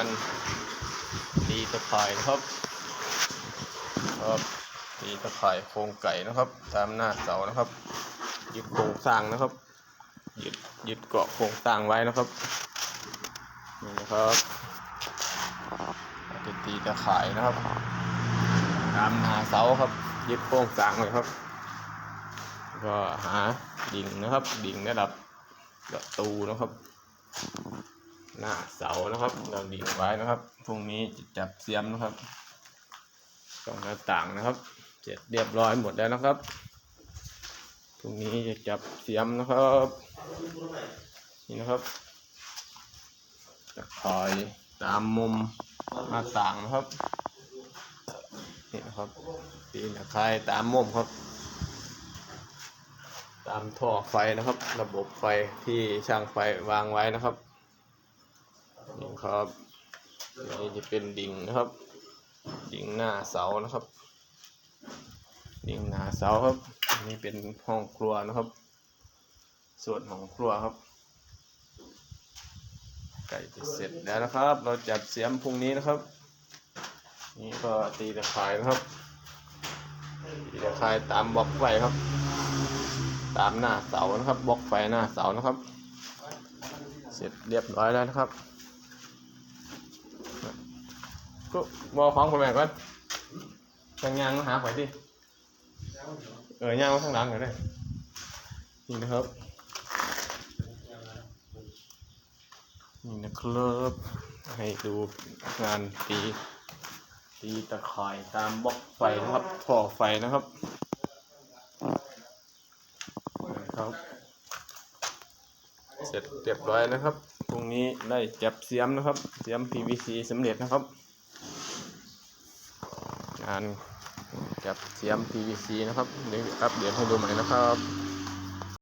านตีตะข่ายนะครับครับตีตะข่ายโครงไก่นะครับ ตามหน้าเสานะครับยึดโครงสร้างนะครับยึดยึดเกาะโครงสร้างไว้นะครับนี่นะครับจะตีตะข่ายนะครับ ตามหน้าเสาครับยึดโครงสร้างไว้ครับ ก็หาดิ่งนะครับ ดิ่งระดับประตูนะครับ หน้าเสานะครับ เราดิ่งไว้นะครับพรุ่งนี้จะจับเสียมนะครับช่องหน้าต่างนะครับ เสร็จเรียบร้อยหมดแล้วนะครับพรุ่งนี้จะจับเสียมนะครับนี่นะครับจะคอยตามมุมหน้าต่างนะครับนี่นะครับปีนตะไคร้ตามมุมครับ ตามท่อไฟนะครับ ระบบไฟที่ช่างไฟวางไว้นะครับ ครับนี่จะเป็นดิ่งนะครับ ดิ่งหน้าเสานะครับ ดิ่งหน้าเสาครับนนี่เป็นห้องครัวนะครับ ส่วนของครัวครับ ไก่จะเสร็จแล้วนะครับ เราจัดเสียมพรุ่งนี้นะครับ นี่ก็ตีตะข่ายนะครับตีตะข่ายตามบล็อกไฟครับ ตามหน้าเสานะครับบล็อกไฟหน้าเสานะครับ เสร็จเรียบร้อยแล้วนะครับ ก็บอของคนแม่ก่อนทางยางมาหาข่ดิเออย่างมาทางหลังหน่อยด้นี่นะครับ นี่นะครับให้ดูงานตีตีตะข่ายตามบล็อกไฟนะครับท่อไฟนะครับนะครับเสร็จเรียบร้อยนะครับพรุ่งนี้ได้จับเสียมนะครับ เสียม PVC สำเร็จนะครับานจับเสียม PVC นะครับเดี๋ยวอัปเดตให้ดูใหม่นะครับ